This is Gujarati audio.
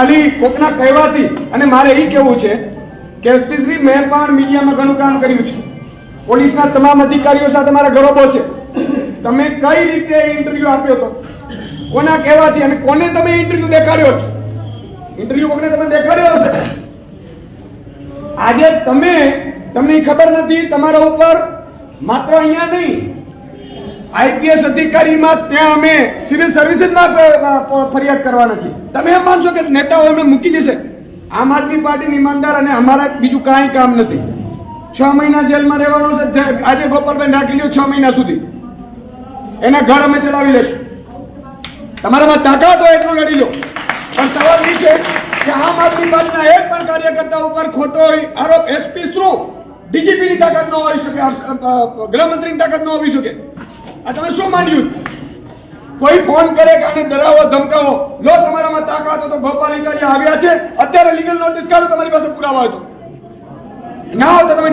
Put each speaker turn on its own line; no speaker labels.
ખાલી કોકના કહેવાથી, અને મારે એ કેવું છે કે એસપીશ્રી મેં પણ મીડિયામાં ઘણું કામ કર્યું છે. પોલીસના તમામ અધિકારીઓ સાથે મારા ગરોબો છે. તમે કઈ રીતે ઇન્ટરવ્યુ આપ્યો હતો કોના કહેવાથી અને કોને તમે ઇન્ટરવ્યુ દેખાડ્યો છે? ઇન્ટરવ્યુ કોને તમે દેખાડ્યો હશે? આજે તમે, તમને ખબર નથી, તમારા ઉપર માત્ર અહીંયા નહીં આઈપીએસ અધિકારીમાં ત્યાં અમે સિવિલ સર્વિસીસમાં ફરિયાદ કરવાના છીએ. તમે એમ માનશો કે નેતાઓ એમને મૂકી દેશે? આમ આદમી પાર્ટીની ઈમાનદાર અને અમારા બીજું કાંઈ કામ નથી. છ મહિના જેલમાં રહેવાનો છે. આજે ગોપાલભાઈ નાખી લ્યો છ મહિના સુધી. એના ઘર અમે ચલાવી લેશું. તમારામાં તાકાત હોય એટલું લડી લો. પણ સવાલ એ છે કે આમ આદમી પાર્ટીના એક પણ કાર્યકર્તા ઉપર ખોટો આરોપ એસપી થ્રુ ડીજીપી ની તાકાત ન હોઈ શકે ગૃહમંત્રીની તાકાત ન હોવી શકે. આ તમે શું માન્યું? કોઈ ફોન કરે કે આને ડરાવો, ધમકાવો, લો તમારામાં તાકાત હોય તો ગોપાલ આવ્યા છે. અત્યારે લીગલ નોટિસ કાઢો, તમારી પાસે પુરાવા હોય તો. ના હોય તો તમે